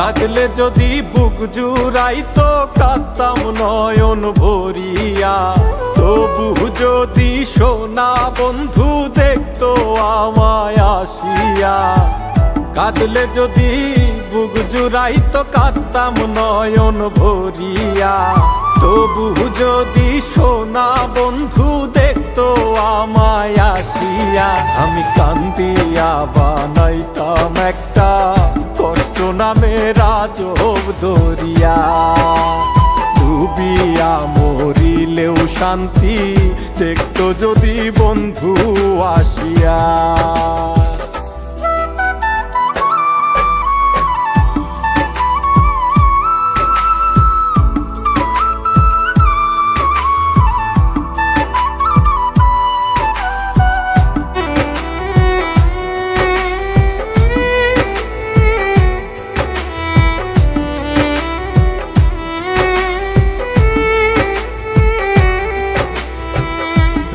কাঁদলে যদি বুক জুড়াইতো কাঁদতাম নয়ন ভরিয়া। তবু যদি সোনা বন্ধু দেখতো আমায় আসিয়া। কাঁদলে যদি বুক জুড়াইতো কাঁদতাম নয়ন ভরিয়া। তবু যদি সোনা বন্ধু দেখতো আমায় আসিয়া। আমি কান্দিয়া বানাইতাম রাজব দরিয়া। ডুবিয়া মরিলেও শান্তি দেখতো যদি বন্ধু আসিয়া।